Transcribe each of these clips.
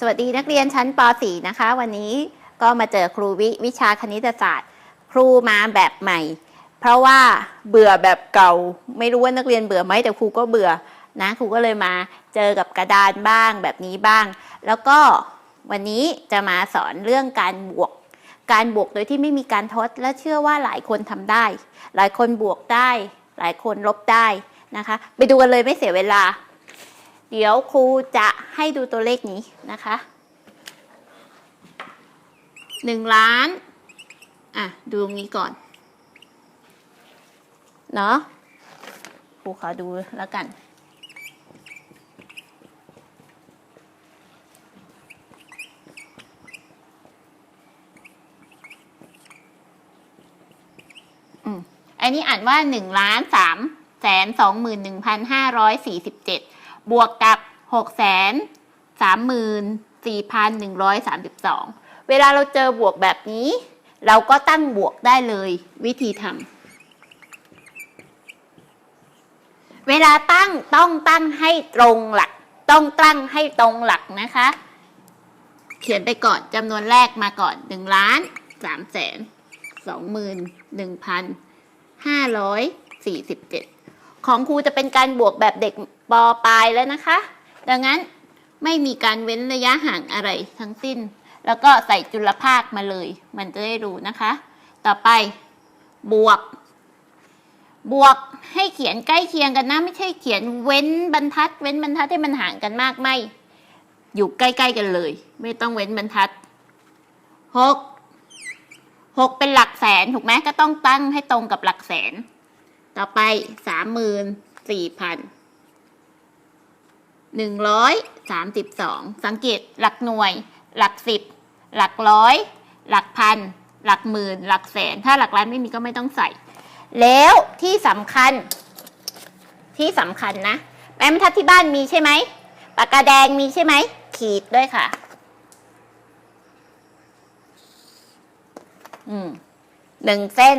สวัสดีนักเรียนชั้นป .4 นะคะ วันนี้ก็มาเจอครูวิวิชาคณิตศาสตร์ ครูมาแบบใหม่ เพราะว่าเบื่อแบบเก่า ไม่รู้ว่านักเรียนเบื่อไหมแต่ครูก็เบื่อนะครูก็เลยมาเจอกับกระดานบ้างแบบนี้บ้าง แล้วก็วันนี้จะมาสอนเรื่องการบวก การบวกโดยที่ไม่มีการทด และเชื่อว่าหลายคนทำได้ หลายคนบวกได้ หลายคนลบได้นะคะ ไปดูกันเลยไม่เสียเวลา เดี๋ยวครูจะให้ดูตัวเลขนี้นะคะหนึ่งล้าน อะ ดูตรงนี้ก่อน เนาะครูขอดูแล้วกัน อืม อันนี้อ่านว่าหนึ่งล้านสามแสนสองหมื่นหนึ่งพันห้าร้อยสี่สิบเจ็ด บวกกับหกแสนสามหมื่นสี่พันหนึ่งร้อยสามสิบสองเวลาเราเจอบวกแบบนี้ เราก็ตั้งบวกได้เลยวิธีทำเวลาตั้งต้องตั้งให้ตรงหลัก ต้องตั้งให้ตรงหลักนะคะ เขียนไปก่อนจำนวนแรกมาก่อนหนึ่งล้านสามแสนสองหมื่นหนึ่งพัน547 ของครูจะเป็นการบวกแบบเด็ก ปปลายแล้วนะคะ ดังนั้นไม่มีการเว้นระยะห่างอะไรทั้งสิ้น แล้วก็ใส่จุลภาคมาเลย มันจะได้รู้นะคะ ต่อไปบวก บวกให้เขียนใกล้เคียงกันนะไม่ใช่เขียนเว้นบรรทัด เว้นบรรทัดให้มันห่างกันมากไม่ อยู่ใกล้ๆกันเลย ไม่ต้องเว้นบรรทัดหกหกเป็นหลักแสนถูกไหมก็ต้องตั้งให้ตรงกับหลักแสน ต่อไปสามหมื่นสี่พัน หนึ่งร้อยสามสิบสองสังเกตหลักหน่วย หลักสิบหลักร้อย หลักพัน หลักหมื่น หลักแสน ถ้าหลักล้านไม่มีก็ไม่ต้องใส่ แล้วที่สำคัญ ที่สำคัญนะแม่บรรทัดที่บ้านมีใช่ไหมปากกาแดงมีใช่ไหม ขีดด้วยค่ะ อืมหนึ่งเส้น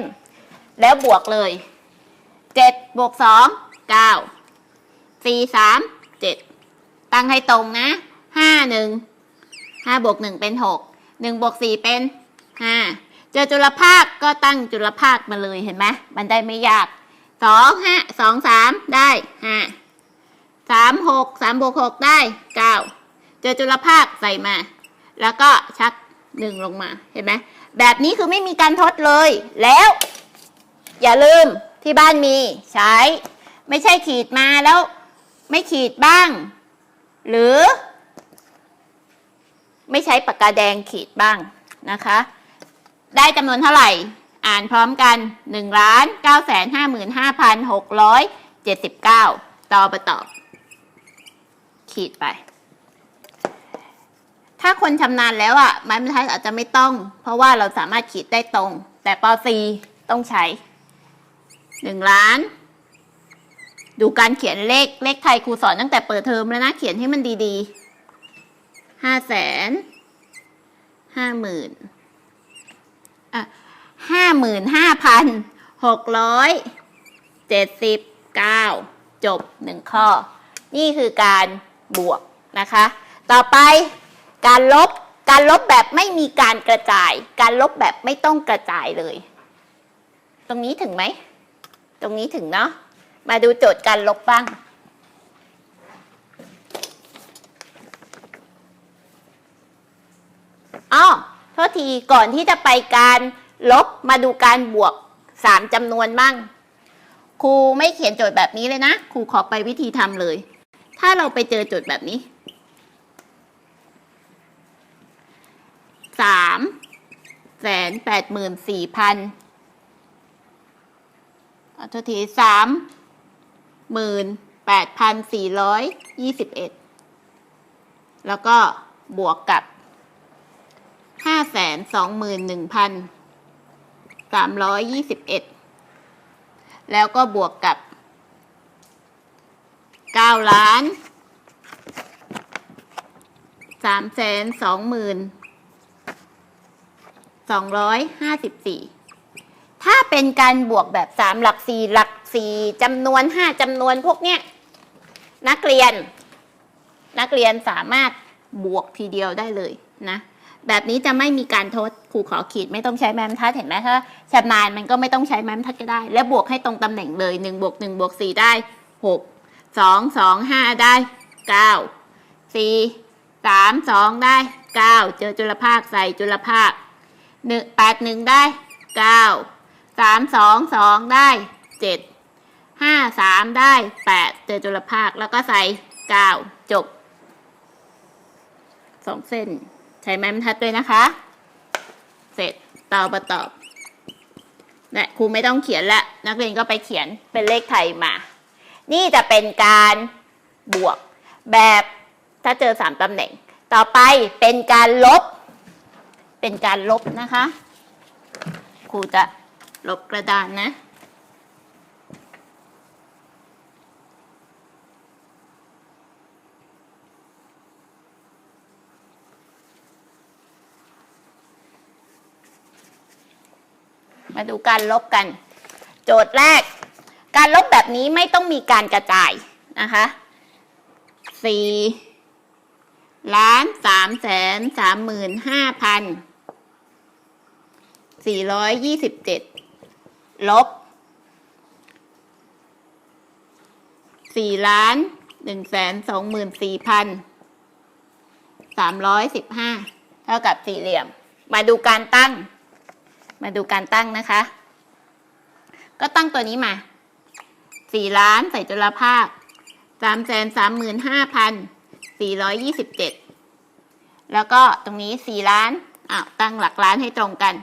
แล้วบวกเลยเจ็ดบวกสองเก้าสี่สามเจ็ด ตั้งให้ตรงนะห้าหนึ่งห้าบวกหนึ่งเป็นหกหนึ่งบวกสี่เป็นห้าเจอจุลภาคก็ตั้งจุลภาคมาเลยเห็นไหมมันได้ไม่ยากสองห้าสองสามได้ห้าสามหกสามบวกหกได้เก้าเจอจุลภาคใส่มา แล้วก็ชักหนึ่งลงมาเห็นไหมแบบนี้คือไม่มีการทดเลย แล้ว อย่าลืมที่บ้านมีใช้ ไม่ใช่ขีดมาแล้ว ไม่ขีดบ้าง หรือ ไม่ใช้ปากกาแดงขีดบ้างนะคะ ได้จำนวนเท่าไหร่ อ่านพร้อมกัน1ล้าน9 5 5 6 7 9 ต่อไปตอบ ขีดไป ถ้าคนชำนาญแล้วอะไม้บรรทัดอาจจะไม่ต้อง เพราะว่าเราสามารถขีดได้ตรง แต่ป .4 ต้องใช้หนึ่งล้าน ดูการเขียนเลขเลขไทยครูสอนตั้งแต่เปิดเทอมแล้วนะ เขียนให้มันดีๆห้าแสนห้าหมื่นอะห้าหมื่นห้าพันหกร้อยเจ็ดสิบเก้าจบหนึ่งข้อ นี่คือการบวกนะคะ ต่อไปการลบการลบแบบไม่มีการกระจาย การลบแบบไม่ต้องกระจายเลย ตรงนี้ถึงไหม ตรงนี้ถึงเนาะ มาดูโจทย์การลบบ้าง อ้อโทษทีก่อนที่จะไปการลบมาดูการบวกสามจำนวนบ้าง ครูไม่เขียนโจทย์แบบนี้เลยนะ ครูขอไปวิธีทำเลย ถ้าเราไปเจอโจทย์แบบนี้สามแสนแปดหมื่นสี่พันขอโทษทีสาม หมื่นแปดพันสี่ร้อยยี่สิบเอ็ดแล้วก็บวกกับห้าแสนสองหมื่นหนึ่งพันสามร้อยยี่สิบเอ็ดแล้วก็บวกกับเก้าล้านสามแสนสองหมื่น254 ถ้าเป็นการบวกแบบ 3 หลัก 4 หลัก 4จำนวน5จำนวนพวกเนี้ยนักเรียน นักเรียนสามารถบวกทีเดียวได้เลยนะแบบนี้จะไม่มีการทดครูขอขีดไม่ต้องใช้ไม้บรรทัดเห็นไหมถ้าชำนาญมันก็ไม่ต้องใช้ไม้บรรทัดก็ได้ และบวกให้ตรงตำแหน่งเลยหนึ่งบวกหนึ่งบวกสี่ได้หกสองสองห้าได้เก้าสี่สามสองได้เก้าเจอจุลภาคใส่จุลภาคหนึ่งแปดหนึ่งได้เก้าสามสองสองได้เจ็ด ห้าสามได้แปดเจอจุลภาคแล้วก็ใส่เก้าจบสองเส้น ใช้ไม้บรรทัดด้วยนะคะ เสร็จตอบมาตอบและครูไม่ต้องเขียนละ นักเรียนก็ไปเขียนเป็นเลขไทยมา นี่จะเป็นการบวกแบบถ้าเจอสามตำแหน่ง ต่อไปเป็นการลบ เป็นการลบนะคะ ครูจะลบกระดานนะ มาดูการลบกัน โจทย์แรก การลบแบบนี้ไม่ต้องมีการกระจายนะคะสี่ล้านสามแสนสามหมื่นห้าพันสี่ร้อยยี่สิบเจ็ดลบสี่ล้านหนึ่งแสนสองหมื่นสี่พันสามร้อยสิบห้าเท่ากับสี่เหลี่ยม มาดูการตั้ง มาดูการตั้งนะคะ ก็ตั้งตัวนี้มาสี่ล้านใส่จุลภาคสามแสนสามหมื่นห้าพันสี่ร้อยยี่สิบเจ็ดแล้วก็ตรงนี้สี่ล้านอ้าวตั้งหลักล้านให้ตรงกัน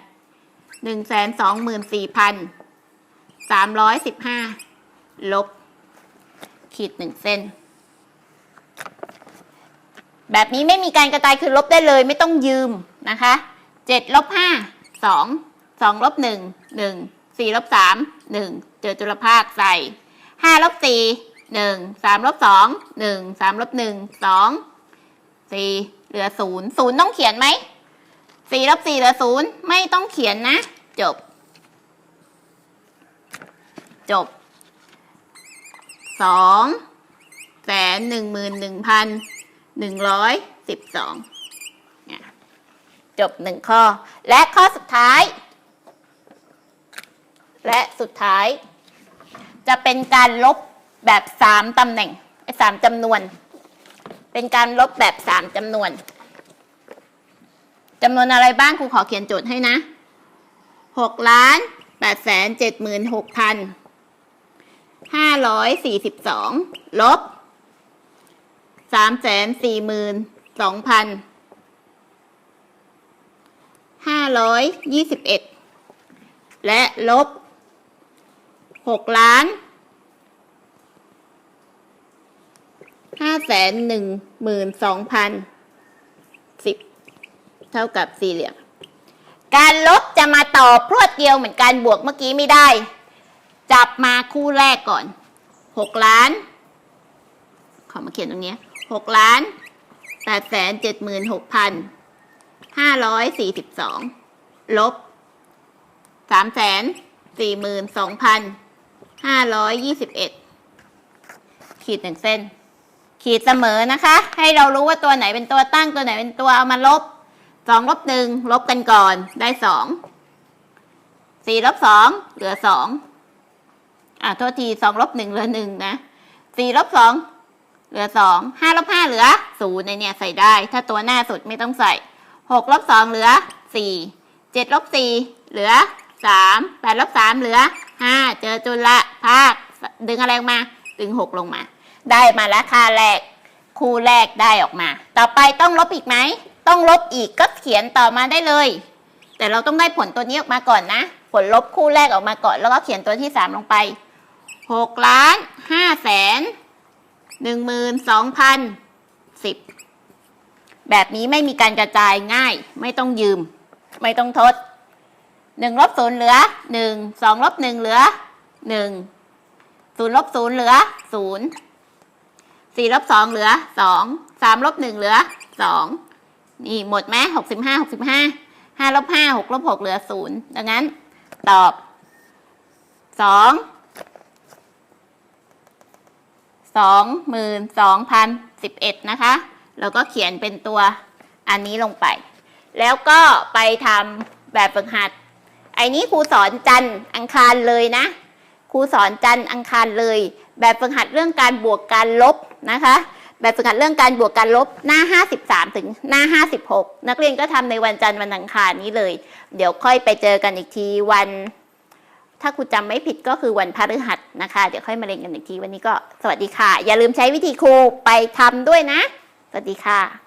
หนึ่งแสนสองหมื่นสี่พันสามร้อยสิบห้าลบ ขีดหนึ่งเส้น แบบนี้ไม่มีการกระจายคือลบได้เลยไม่ต้องยืมนะคะเจ็ดลบห้าสอง สองลบหนึ่งหนึ่งสี่ลบสามหนึ่งเจอจุลภาคใส่ห้าลบสี่หนึ่งสามลบสองหนึ่งสามลบหนึ่งสองสี่เหลือศูนย์ศูนย์ต้องเขียนไหมสี่ลบสี่เหลือศูนย์ไม่ต้องเขียนนะ จบ จบสองแสนหนึ่งหมื่นหนึ่งพันหนึ่งร้อยสิบสองจบหนึ่งข้อ และข้อสุดท้าย และสุดท้าย จะเป็นการลบแบบสามตำแหน่งสามจำนวน เป็นการลบแบบสามจำนวนจำนวนอะไรบ้างครูขอเขียนโจทย์ให้นะหกล้านแปดแสนเจ็ดหมื่นหกพันห้าร้อยสี่สิบสองลบสามแสนสี่หมื่นสองพันห้าร้อยยี่สิบเอ็ดและลบ หกล้านห้าแสนหนึ่งหมื่นสองพันสิบเท่ากับสี่เหลี่ยมการลบจะมาต่อพรวดเดียวเหมือนการบวกเมื่อกี้ไม่ได้ จับมาคู่แรกก่อนหกล้าน ขอมาเขียนตรงนี้หกล้านแปดแสนเจ็ดหมื่นหกพันห้าร้อยสี่สิบสองลบสามแสนสี่หมื่นสองพัน ห้าร้อยยี่สิบเอ็ดขีดหนึ่งเส้น ขีดเสมอนะคะ ให้เรารู้ว่าตัวไหนเป็นตัวตั้งตัวไหนเป็นตัวเอามาลบสองลบหนึ่งลบกันก่อนได้สองสี่ลบสองเหลือสองอะโทษทีสองลบหนึ่งเหลือหนึ่งนะสี่ลบสองเหลือสองห้าลบห้าเหลือศูนย์ในเนี่ยใส่ได้ ถ้าตัวหน้าสุดไม่ต้องใส่หกลบสองเหลือสี่เจ็ดลบสี่เหลือสามแปดลบสามเหลือ ห้าเจอจุลละภาค ดึงอะไรออกมา ดึงหกลงมา ได้มาแล้วค่าแรก คู่แรกได้ออกมา ต่อไปต้องลบอีกไหม ต้องลบอีกก็เขียนต่อมาได้เลย แต่เราต้องได้ผลตัวนี้ออกมาก่อนนะ ผลลบคู่แรกออกมาก่อน แล้วก็เขียนตัวที่สามลงไปหกล้านห้าแสนหนึ่งหมื่นสองพันสิบแบบนี้ไม่มีการกระจายง่าย ไม่ต้องยืม ไม่ต้องทด หนึ่งลบศูนย์เหลือหนึ่งสองลบหนึ่งเหลือหนึ่งศูนย์ลบศูนย์เหลือศูนย์สี่ลบสองเหลือสองสามลบหนึ่งเหลือสองนี่หมดไหมหกสิบห้าหกสิบห้าห้าลบห้าหกลบหกเหลือศูนย์ดังนั้น ตอบสองสองหมื่นสองพันสิบเอ็ดนะคะ แล้วก็เขียนเป็นตัวอันนี้ลงไป แล้วก็ไปทำแบบฝึกหัด ไอ้นี้ครูสอนจันอังคารเลยนะครูสอนจันอังคารเลย แบบฝึกหัดเรื่องการบวกการลบนะคะ แบบฝึกหัดเรื่องการบวกการลบหน้า 53 ถึงหน้า 56 นักเรียนก็ทำในวันจันทร์วันอังคารนี้เลย เดี๋ยวค่อยไปเจอกันอีกทีวัน ถ้าครูจำไม่ผิดก็คือวันพฤหัสนะคะ เดี๋ยวค่อยมาเรียนกันอีกทีวันนี้ก็สวัสดีค่ะ อย่าลืมใช้วิธีครูไปทำด้วยนะ สวัสดีค่ะ